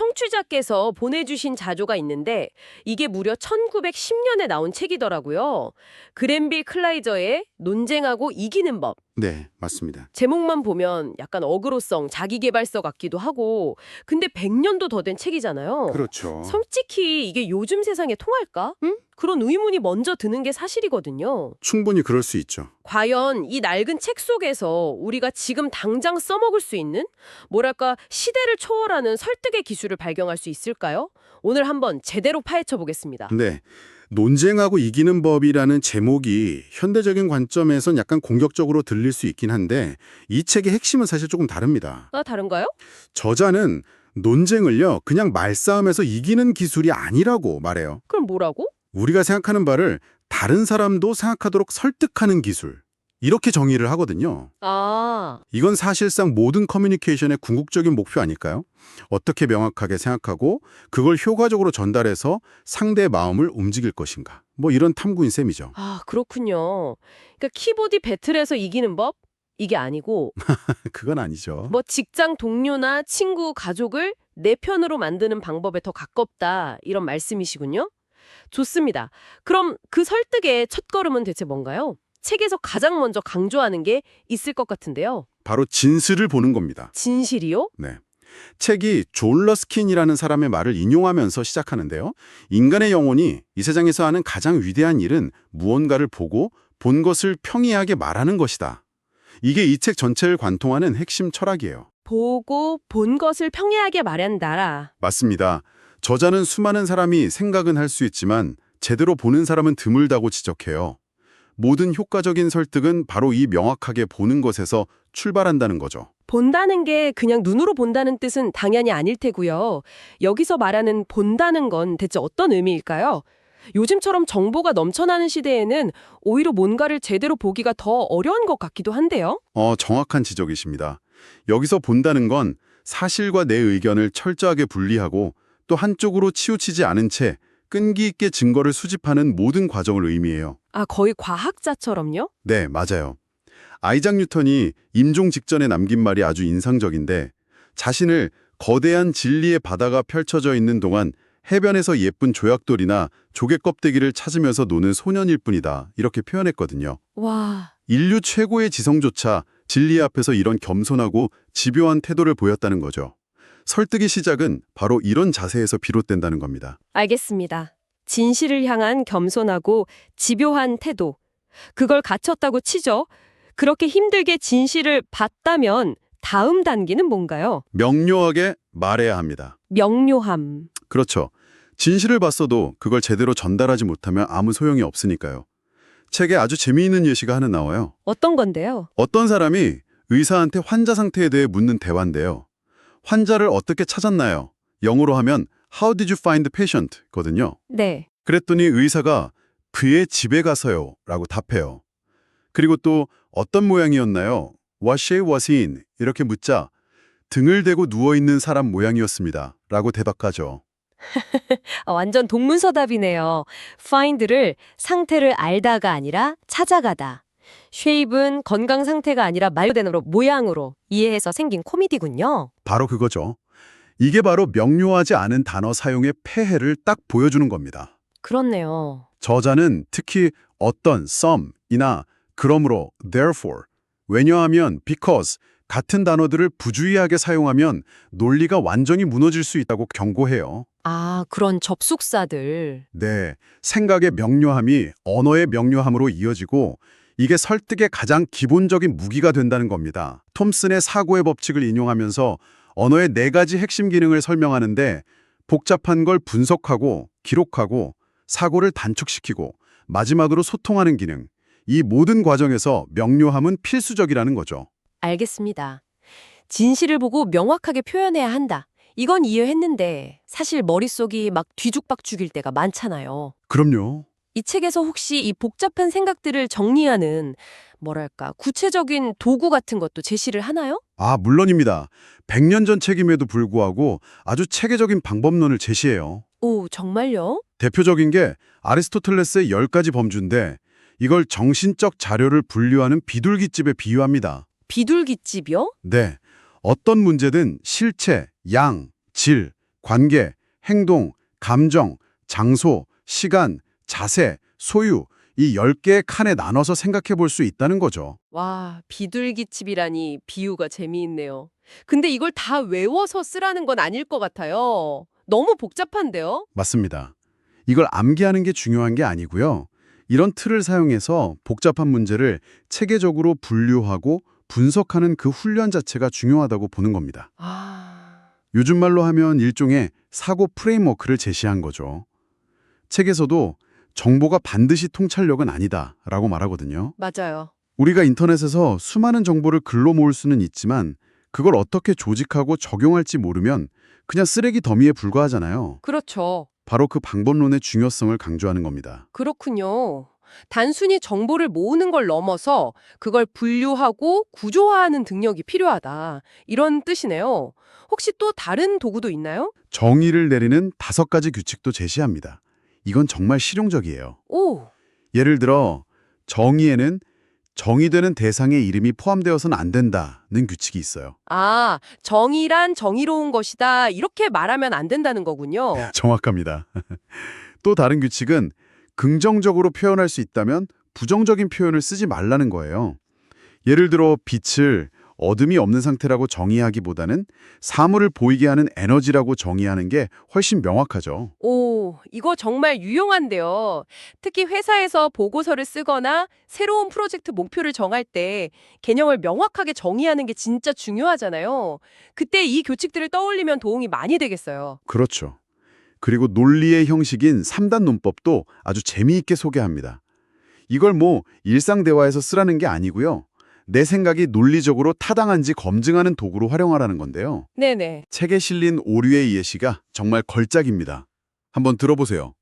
청취자께서 보내주신 자조가 있는데 이게 무려 1910년에 나온 책이더라고요. 그랜빌 클라이저의 논쟁하고 이기는 법. 네, 맞습니다. 제목만 보면 약간 어그로성, 자기개발서 같기도 하고 근데 100년도 더 된 책이잖아요. 그렇죠. 솔직히 이게 요즘 세상에 통할까? 응? 그런 의문이 먼저 드는 게 사실이거든요. 충분히 그럴 수 있죠. 과연 이 낡은 책 속에서 우리가 지금 당장 써먹을 수 있는 뭐랄까 시대를 초월하는 설득의 기술을 발견할 수 있을까요? 오늘 한번 제대로 파헤쳐 보겠습니다. 네. 논쟁하고 이기는 법이라는 제목이 현대적인 관점에선 약간 공격적으로 들릴 수 있긴 한데 이 책의 핵심은 사실 조금 다릅니다. 아 다른가요? 저자는 논쟁을요, 그냥 말싸움에서 이기는 기술이 아니라고 말해요. 그럼 뭐라고? 우리가 생각하는 바를 다른 사람도 생각하도록 설득하는 기술. 이렇게 정의를 하거든요. 아 이건 사실상 모든 커뮤니케이션의 궁극적인 목표 아닐까요? 어떻게 명확하게 생각하고 그걸 효과적으로 전달해서 상대의 마음을 움직일 것인가. 뭐 이런 탐구인 셈이죠. 아, 그렇군요. 그러니까 키보드 배틀에서 이기는 법? 이게 아니고 그건 아니죠. 뭐 직장 동료나 친구, 가족을 내 편으로 만드는 방법에 더 가깝다 이런 말씀이시군요. 좋습니다. 그럼 그 설득의 첫걸음은 대체 뭔가요? 책에서 가장 먼저 강조하는 게 있을 것 같은데요. 바로 진실을 보는 겁니다. 진실이요? 네. 책이 존 러스킨이라는 사람의 말을 인용하면서 시작하는데요. 인간의 영혼이 이 세상에서 하는 가장 위대한 일은 무언가를 보고 본 것을 평이하게 말하는 것이다. 이게 이 책 전체를 관통하는 핵심 철학이에요. 보고 본 것을 평이하게 말한다라. 맞습니다. 저자는 수많은 사람이 생각은 할 수 있지만 제대로 보는 사람은 드물다고 지적해요. 모든 효과적인 설득은 바로 이 명확하게 보는 것에서 출발한다는 거죠. 본다는 게 그냥 눈으로 본다는 뜻은 당연히 아닐 테고요. 여기서 말하는 본다는 건 대체 어떤 의미일까요? 요즘처럼 정보가 넘쳐나는 시대에는 오히려 뭔가를 제대로 보기가 더 어려운 것 같기도 한데요. 어, 정확한 지적이십니다. 여기서 본다는 건 사실과 내 의견을 철저하게 분리하고 또 한쪽으로 치우치지 않은 채 끈기 있게 증거를 수집하는 모든 과정을 의미해요. 아, 거의 과학자처럼요? 네, 맞아요. 아이작 뉴턴이 임종 직전에 남긴 말이 아주 인상적인데 자신을 거대한 진리의 바다가 펼쳐져 있는 동안 해변에서 예쁜 조약돌이나 조개 껍데기를 찾으면서 노는 소년일 뿐이다. 이렇게 표현했거든요. 와, 인류 최고의 지성조차 진리 앞에서 이런 겸손하고 집요한 태도를 보였다는 거죠. 설득의 시작은 바로 이런 자세에서 비롯된다는 겁니다. 알겠습니다. 진실을 향한 겸손하고 집요한 태도. 그걸 갖췄다고 치죠. 그렇게 힘들게 진실을 봤다면 다음 단계는 뭔가요? 명료하게 말해야 합니다. 명료함. 그렇죠. 진실을 봤어도 그걸 제대로 전달하지 못하면 아무 소용이 없으니까요. 책에 아주 재미있는 예시가 하나 나와요. 어떤 건데요? 어떤 사람이 의사한테 환자 상태에 대해 묻는 대화인데요. 환자를 어떻게 찾았나요? 영어로 하면 How did you find the patient? 거든요. 네. 그랬더니 의사가 그의 집에 가서요 라고 답해요. 그리고 또 어떤 모양이었나요? What shape was he in? 이렇게 묻자 등을 대고 누워있는 사람 모양이었습니다 라고 대답하죠. 아, 완전 동문서답이네요. find를 상태를 알다가 아니라 찾아가다. Shape은 건강 상태가 아니라 말 그대로 모양으로 이해해서 생긴 코미디군요. 바로 그거죠. 이게 바로 명료하지 않은 단어 사용의 폐해를 딱 보여주는 겁니다. 그렇네요. 저자는 특히 어떤 some이나 그러므로 therefore 왜냐하면 because 같은 단어들을 부주의하게 사용하면 논리가 완전히 무너질 수 있다고 경고해요. 아, 그런 접속사들. 네, 생각의 명료함이 언어의 명료함으로 이어지고 이게 설득의 가장 기본적인 무기가 된다는 겁니다. 톰슨의 사고의 법칙을 인용하면서 언어의 네 가지 핵심 기능을 설명하는데 복잡한 걸 분석하고 기록하고 사고를 단축시키고 마지막으로 소통하는 기능. 이 모든 과정에서 명료함은 필수적이라는 거죠. 알겠습니다. 진실을 보고 명확하게 표현해야 한다. 이건 이해했는데 사실 머릿속이 막 뒤죽박죽일 때가 많잖아요. 그럼요. 이 책에서 혹시 이 복잡한 생각들을 정리하는 뭐랄까 구체적인 도구 같은 것도 제시를 하나요? 아, 물론입니다. 100년 전 책임에도 불구하고 아주 체계적인 방법론을 제시해요. 오, 정말요? 대표적인 게 아리스토텔레스의 10가지 범주인데 이걸 정신적 자료를 분류하는 비둘기집에 비유합니다. 비둘기집이요? 네, 어떤 문제든 실체, 양, 질, 관계, 행동, 감정, 장소, 시간, 자세, 소유 이 10개의 칸에 나눠서 생각해 볼 수 있다는 거죠. 와, 비둘기집이라니 비유가 재미있네요. 근데 이걸 다 외워서 쓰라는 건 아닐 것 같아요. 너무 복잡한데요? 맞습니다. 이걸 암기하는 게 중요한 게 아니고요. 이런 틀을 사용해서 복잡한 문제를 체계적으로 분류하고 분석하는 그 훈련 자체가 중요하다고 보는 겁니다. 아, 요즘 말로 하면 일종의 사고 프레임워크를 제시한 거죠. 책에서도 정보가 반드시 통찰력은 아니다라고 말하거든요. 맞아요. 우리가 인터넷에서 수많은 정보를 글로 모을 수는 있지만 그걸 어떻게 조직하고 적용할지 모르면 그냥 쓰레기 더미에 불과하잖아요. 그렇죠. 바로 그 방법론의 중요성을 강조하는 겁니다. 그렇군요. 단순히 정보를 모으는 걸 넘어서 그걸 분류하고 구조화하는 능력이 필요하다. 이런 뜻이네요. 혹시 또 다른 도구도 있나요? 정의를 내리는 다섯 가지 규칙도 제시합니다. 이건 정말 실용적이에요. 오, 예를 들어 정의에는 정의되는 대상의 이름이 포함되어서는 안 된다는 규칙이 있어요. 아, 정의란 정의로운 것이다. 이렇게 말하면 안 된다는 거군요. 정확합니다. 또 다른 규칙은 긍정적으로 표현할 수 있다면 부정적인 표현을 쓰지 말라는 거예요. 예를 들어 빛을 어둠이 없는 상태라고 정의하기보다는 사물을 보이게 하는 에너지라고 정의하는 게 훨씬 명확하죠. 오, 이거 정말 유용한데요. 특히 회사에서 보고서를 쓰거나 새로운 프로젝트 목표를 정할 때 개념을 명확하게 정의하는 게 진짜 중요하잖아요. 그때 이 교칙들을 떠올리면 도움이 많이 되겠어요. 그렇죠. 그리고 논리의 형식인 3단 논법도 아주 재미있게 소개합니다. 이걸 뭐 일상 대화에서 쓰라는 게 아니고요. 내 생각이 논리적으로 타당한지 검증하는 도구로 활용하라는 건데요. 네네. 책에 실린 오류의 예시가 정말 걸작입니다. 한번 들어보세요.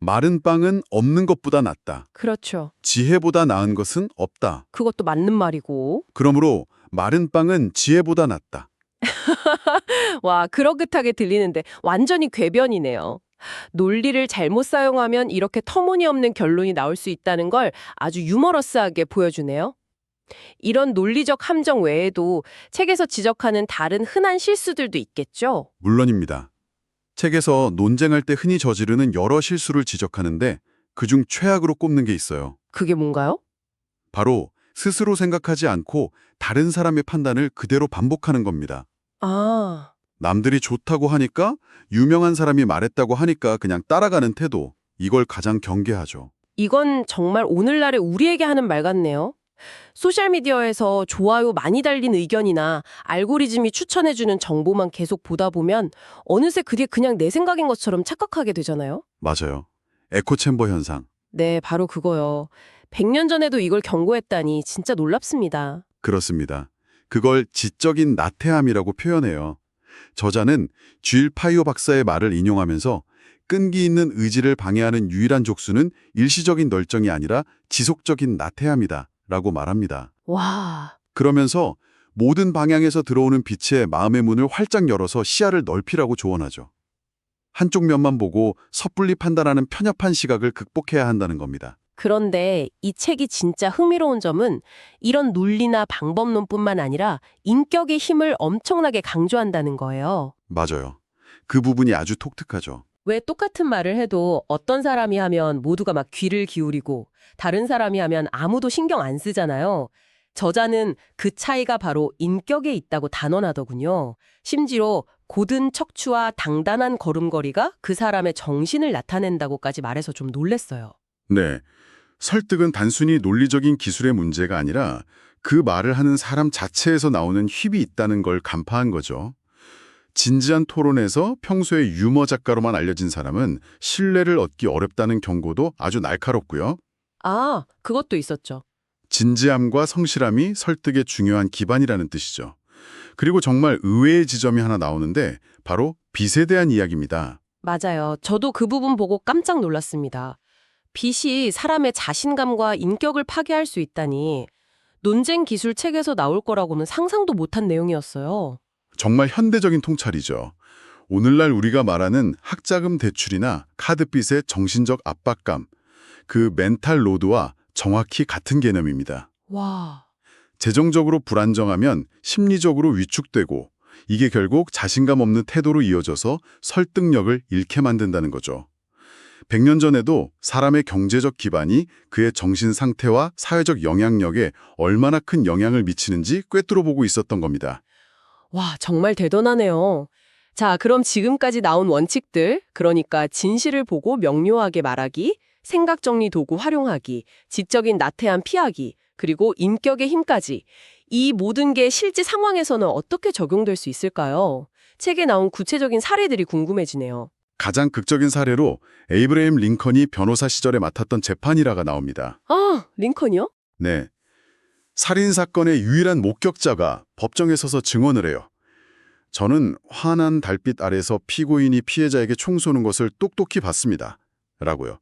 마른 빵은 없는 것보다 낫다. 그렇죠. 지혜보다 나은 것은 없다. 그것도 맞는 말이고. 그러므로 마른 빵은 지혜보다 낫다. 와, 그러긋하게 들리는데 완전히 궤변이네요. 논리를 잘못 사용하면 이렇게 터무니없는 결론이 나올 수 있다는 걸 아주 유머러스하게 보여주네요. 이런 논리적 함정 외에도 책에서 지적하는 다른 흔한 실수들도 있겠죠? 물론입니다. 책에서 논쟁할 때 흔히 저지르는 여러 실수를 지적하는데 그중 최악으로 꼽는 게 있어요. 그게 뭔가요? 바로 스스로 생각하지 않고 다른 사람의 판단을 그대로 반복하는 겁니다. 아, 남들이 좋다고 하니까 유명한 사람이 말했다고 하니까 그냥 따라가는 태도. 이걸 가장 경계하죠. 이건 정말 오늘날의 우리에게 하는 말 같네요. 소셜미디어에서 좋아요 많이 달린 의견이나 알고리즘이 추천해주는 정보만 계속 보다 보면 어느새 그게 그냥 내 생각인 것처럼 착각하게 되잖아요. 맞아요. 에코챔버 현상. 네, 바로 그거요. 100년 전에도 이걸 경고했다니 진짜 놀랍습니다. 그렇습니다. 그걸 지적인 나태함이라고 표현해요. 저자는 쥐일 파이오 박사의 말을 인용하면서 끈기 있는 의지를 방해하는 유일한 족수는 일시적인 널정이 아니라 지속적인 나태함이다 라고 말합니다. 와, 그러면서 모든 방향에서 들어오는 빛에 마음의 문을 활짝 열어서 시야를 넓히라고 조언하죠. 한쪽 면만 보고 섣불리 판단하는 편협한 시각을 극복해야 한다는 겁니다. 그런데 이 책이 진짜 흥미로운 점은 이런 논리나 방법론뿐만 아니라 인격의 힘을 엄청나게 강조한다는 거예요. 맞아요. 그 부분이 아주 독특하죠. 왜 똑같은 말을 해도 어떤 사람이 하면 모두가 막 귀를 기울이고 다른 사람이 하면 아무도 신경 안 쓰잖아요. 저자는 그 차이가 바로 인격에 있다고 단언하더군요. 심지어 고든 척추와 당단한 걸음걸이가 그 사람의 정신을 나타낸다고까지 말해서 좀 놀랬어요. 네. 설득은 단순히 논리적인 기술의 문제가 아니라 그 말을 하는 사람 자체에서 나오는 힘이 있다는 걸 간파한 거죠. 진지한 토론에서 평소에 유머 작가로만 알려진 사람은 신뢰를 얻기 어렵다는 경고도 아주 날카롭고요. 아, 그것도 있었죠. 진지함과 성실함이 설득의 중요한 기반이라는 뜻이죠. 그리고 정말 의외의 지점이 하나 나오는데 바로 빛에 대한 이야기입니다. 맞아요. 저도 그 부분 보고 깜짝 놀랐습니다. 빛이 사람의 자신감과 인격을 파괴할 수 있다니 논쟁 기술 책에서 나올 거라고는 상상도 못한 내용이었어요. 정말 현대적인 통찰이죠. 오늘날 우리가 말하는 학자금 대출이나 카드빚의 정신적 압박감, 그 멘탈 로드와 정확히 같은 개념입니다. 와, 재정적으로 불안정하면 심리적으로 위축되고 이게 결국 자신감 없는 태도로 이어져서 설득력을 잃게 만든다는 거죠. 100년 전에도 사람의 경제적 기반이 그의 정신 상태와 사회적 영향력에 얼마나 큰 영향을 미치는지 꿰뚫어 보고 있었던 겁니다. 와, 정말 대단하네요. 자, 그럼 지금까지 나온 원칙들, 그러니까 진실을 보고 명료하게 말하기, 생각 정리 도구 활용하기, 지적인 나태함 피하기, 그리고 인격의 힘까지 이 모든 게 실제 상황에서는 어떻게 적용될 수 있을까요? 책에 나온 구체적인 사례들이 궁금해지네요. 가장 극적인 사례로 에이브레임 링컨이 변호사 시절에 맡았던 재판이라가 나옵니다. 아, 링컨이요? 네. 살인 사건의 유일한 목격자가 법정에 서서 증언을 해요. 저는 환한 달빛 아래서 피고인이 피해자에게 총 쏘는 것을 똑똑히 봤습니다. 라고요.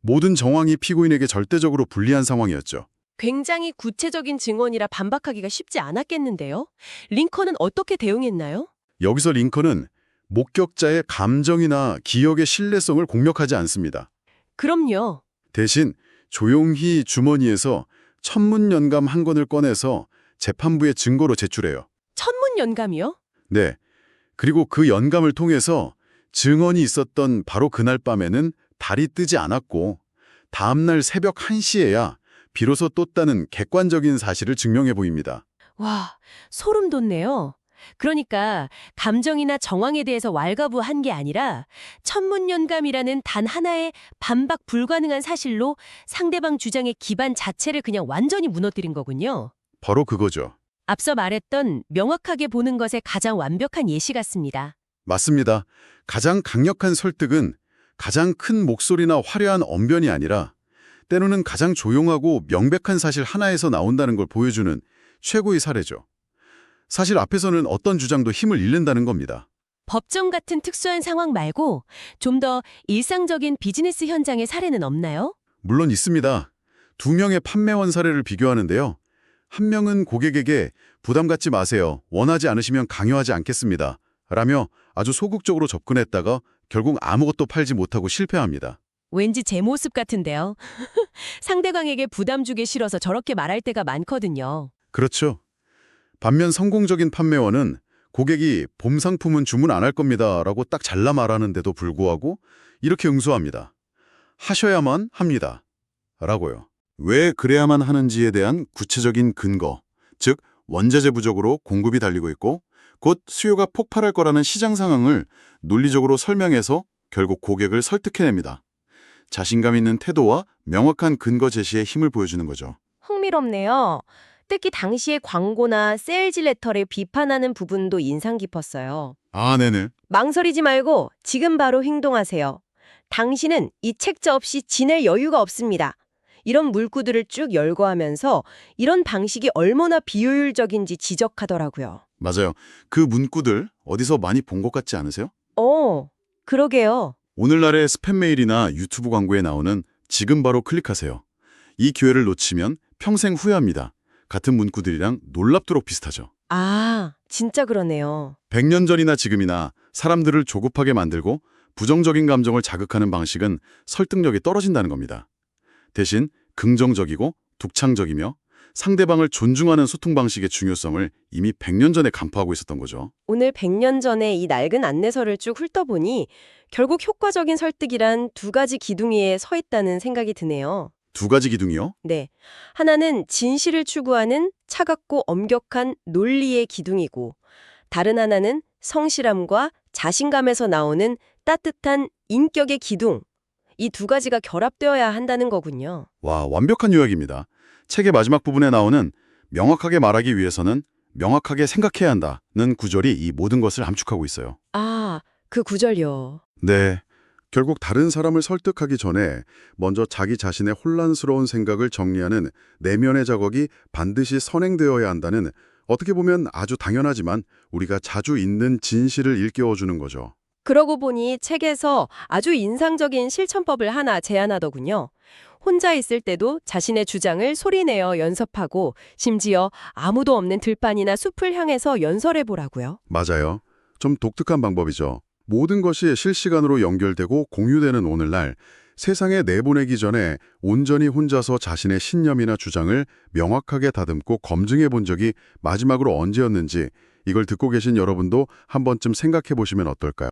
모든 정황이 피고인에게 절대적으로 불리한 상황이었죠. 굉장히 구체적인 증언이라 반박하기가 쉽지 않았겠는데요. 링컨은 어떻게 대응했나요? 여기서 링컨은 목격자의 감정이나 기억의 신뢰성을 공략하지 않습니다. 그럼요. 대신 조용히 주머니에서 천문연감 한 권을 꺼내서 재판부에 증거로 제출해요. 천문 연감이요? 네. 그리고 그 연감을 통해서 증언이 있었던 바로 그날 밤에는 달이 뜨지 않았고 다음날 새벽 1시에야 비로소 떴다는 객관적인 사실을 증명해 보입니다. 와, 소름 돋네요. 그러니까 감정이나 정황에 대해서 왈가부한 게 아니라 천문연감이라는 단 하나의 반박 불가능한 사실로 상대방 주장의 기반 자체를 그냥 완전히 무너뜨린 거군요. 바로 그거죠. 앞서 말했던 명확하게 보는 것의 가장 완벽한 예시 같습니다. 맞습니다. 가장 강력한 설득은 가장 큰 목소리나 화려한 언변이 아니라 때로는 가장 조용하고 명백한 사실 하나에서 나온다는 걸 보여주는 최고의 사례죠. 사실 앞에서는 어떤 주장도 힘을 잃는다는 겁니다. 법정 같은 특수한 상황 말고 좀 더 일상적인 비즈니스 현장의 사례는 없나요? 물론 있습니다. 두 명의 판매원 사례를 비교하는데요. 한 명은 고객에게 부담 갖지 마세요. 원하지 않으시면 강요하지 않겠습니다. 라며 아주 소극적으로 접근했다가 결국 아무것도 팔지 못하고 실패합니다. 왠지 제 모습 같은데요. 상대방에게 부담 주기 싫어서 저렇게 말할 때가 많거든요. 그렇죠. 반면 성공적인 판매원은 고객이 봄 상품은 주문 안 할 겁니다. 라고 딱 잘라 말하는데도 불구하고 이렇게 응수합니다. 하셔야만 합니다. 라고요. 왜 그래야만 하는지에 대한 구체적인 근거, 즉 원자재 부족으로 공급이 달리고 있고 곧 수요가 폭발할 거라는 시장 상황을 논리적으로 설명해서 결국 고객을 설득해냅니다. 자신감 있는 태도와 명확한 근거 제시에 힘을 보여주는 거죠. 흥미롭네요. 특히 당시의 광고나 세일즈 레터를 비판하는 부분도 인상 깊었어요. 아, 네네. 망설이지 말고 지금 바로 행동하세요. 당신은 이 책자 없이 지낼 여유가 없습니다. 이런 물구들을 쭉 열거하면서 이런 방식이 얼마나 비효율적인지 지적하더라고요. 맞아요. 그 문구들 어디서 많이 본 것 같지 않으세요? 어, 그러게요. 오늘날의 스팸 메일이나 유튜브 광고에 나오는 지금 바로 클릭하세요. 이 기회를 놓치면 평생 후회합니다. 같은 문구들이랑 놀랍도록 비슷하죠. 아, 진짜 그러네요. 100년 전이나 지금이나 사람들을 조급하게 만들고 부정적인 감정을 자극하는 방식은 설득력이 떨어진다는 겁니다. 대신 긍정적이고 독창적이며 상대방을 존중하는 소통 방식의 중요성을 이미 100년 전에 간파하고 있었던 거죠. 오늘 100년 전에 이 낡은 안내서를 쭉 훑어보니 결국 효과적인 설득이란 두 가지 기둥 위에 서 있다는 생각이 드네요. 두 가지 기둥이요? 네. 하나는 진실을 추구하는 차갑고 엄격한 논리의 기둥이고, 다른 하나는 성실함과 자신감에서 나오는 따뜻한 인격의 기둥. 이 두 가지가 결합되어야 한다는 거군요. 와, 완벽한 요약입니다. 책의 마지막 부분에 나오는 명확하게 말하기 위해서는 명확하게 생각해야 한다는 구절이 이 모든 것을 함축하고 있어요. 아, 그 구절요. 네. 결국 다른 사람을 설득하기 전에 먼저 자기 자신의 혼란스러운 생각을 정리하는 내면의 작업이 반드시 선행되어야 한다는 어떻게 보면 아주 당연하지만 우리가 자주 잊는 진실을 일깨워주는 거죠. 그러고 보니 책에서 아주 인상적인 실천법을 하나 제안하더군요. 혼자 있을 때도 자신의 주장을 소리내어 연습하고 심지어 아무도 없는 들판이나 숲을 향해서 연설해 보라고요. 맞아요. 좀 독특한 방법이죠. 모든 것이 실시간으로 연결되고 공유되는 오늘날 세상에 내보내기 전에 온전히 혼자서 자신의 신념이나 주장을 명확하게 다듬고 검증해 본 적이 마지막으로 언제였는지 이걸 듣고 계신 여러분도 한 번쯤 생각해 보시면 어떨까요?